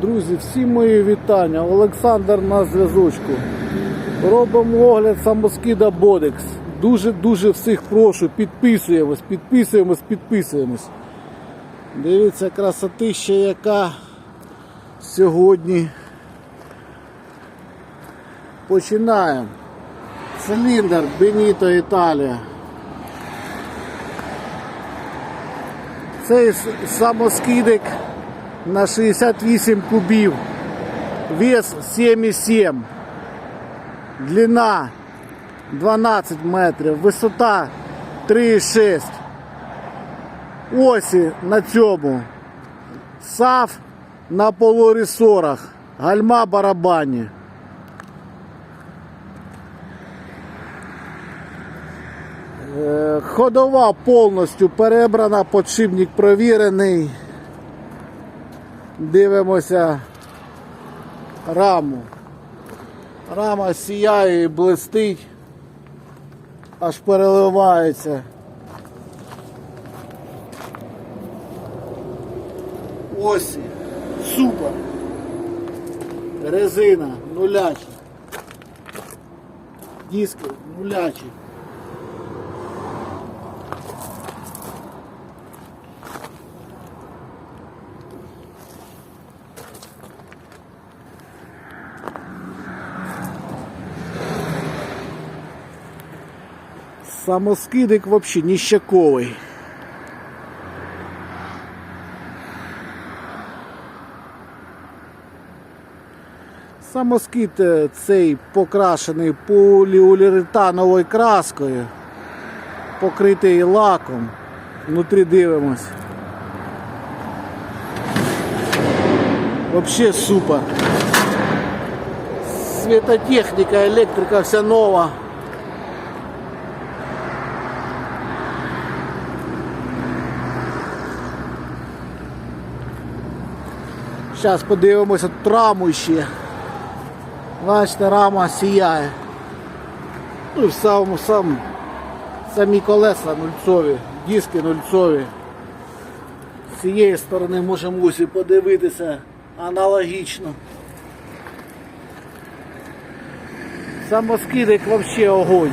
Друзі, всі мої вітання. Олександр на зв'язочку. Робимо огляд самоскида Бодекс. Дуже-дуже всіх прошу, підписуємось, підписуємось, підписуємось. Дивіться, красотища яка сьогодні. Починаємо. Циліндр Беніто Італія. Цей самоскидик на 68 кубів. Вес 7,7. Длина 12 метрів. Висота 3,6. Осі на цьому. САФ на полуресорах. Гальма барабані. Е, Ходова повністю перебрана, подшипник провірений. Дивимося раму. Рама сіяє і блистить, аж переливається. Ось супер. Резина нулячі. Диски нулячі. Самоскидик вообще ніщаковий. Самоскид е, цей покрашений поліуретановою краскою, покритий лаком. Внутрі дивимось. Вообще супер. Светотехніка, електрика вся нова. Зараз подивимося тут раму ще. Бачите, рама сіяє. Ну і в самому сам, самі колеса нульцові, диски нульцові. З цієї сторони можемо ось подивитися аналогічно. Самоскидик взагалі огонь.